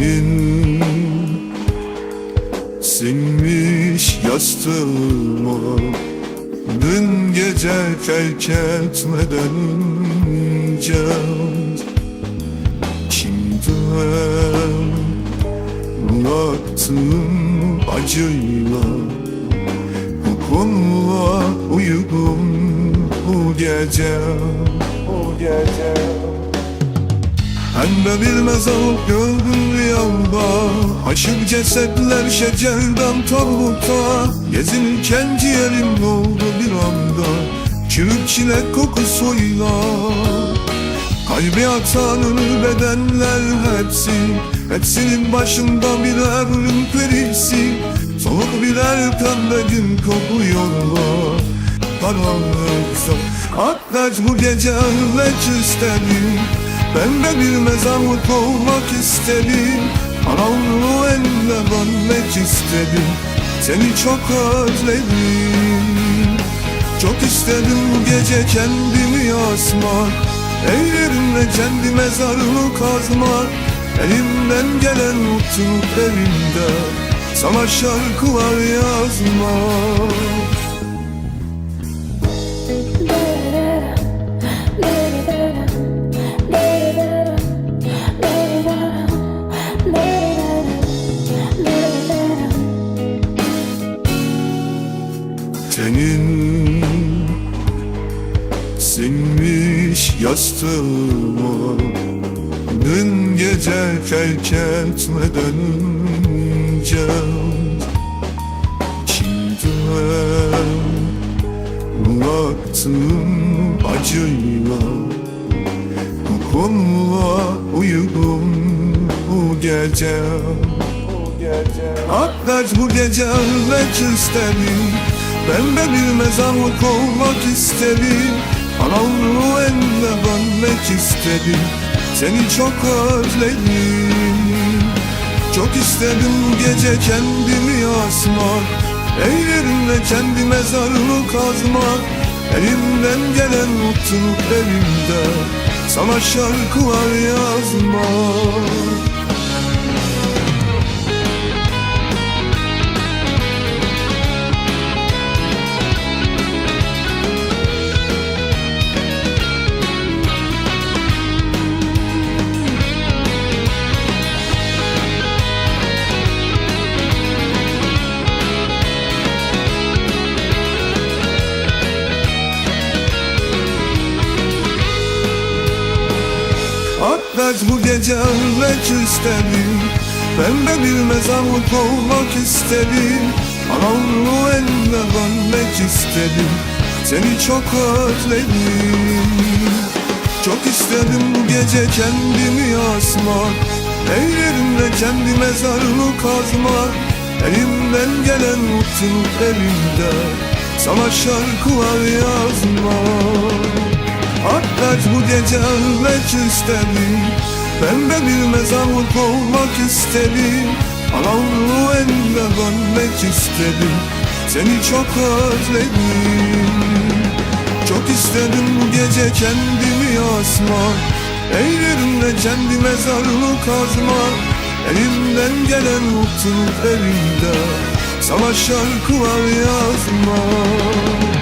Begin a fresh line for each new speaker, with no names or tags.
benim Sinmiş yastığıma Dün gece terk etmeden can Kimden anlattığım acıyla? Hukumla uyudum bu gece Bu gece. Pembe bir mezar gördüm rüyamda. Aşık cesetler şecerden tabutta Gezinirken ciğerim doldu bir anda. Çürük çilek kokusuyla. Kalbi atan ölü bedenler hepsi. Hepsinin başında birer ölüm perisi. Soluk birer pembe gün kokuyorlar. Karanlıksa Atlaç bu gece ölmek istedim Pembe bir mezarlık olmak istedim. Karanlığı eline dönmek istedim. Seni çok özledim. Çok istedim bu gece kendimi asmak. Ellerimle kendi mezarımı kazmak. Elimden gelen mutluluk elimde Sana şarkılar yazmak sinmiş yastığıma Dün gece terk etmeden önce Kimden bıraktım acıyla konuğa uyudum bu gece. Atlaç bu gece ölmek istedim Pembe bir mezarlık olmak istedim Karanlığı eline dönmek istedim. Seni çok özledim. Çok istedim gece kendimi asmak. Ellerimle kendi mezarımı kazmak. Elimden gelen mutluluk elimde. Sana şarkılar yazmak Atlaç bu gece ölmek istedim Pembe bir mezarlık olmak istedim Karanlığı eline dönmek istedim Seni çok özledim. Çok istedim bu gece kendimi asmak. Ellerimle kendi mezarımı kazmak. Elimden gelen mutluluk elimde Sana şarkılar yazmak Atlaç bu gece ölmek istedim. Pembe bir mezarlık olmak istedim. Karanlığı eline dönmek istedim. Seni çok özledim. Çok istedim bu gece kendimi asmak. Ellerimle kendi mezarımı kazmak. Elimden gelen mutluluk elimde Sana şarkılar yazmak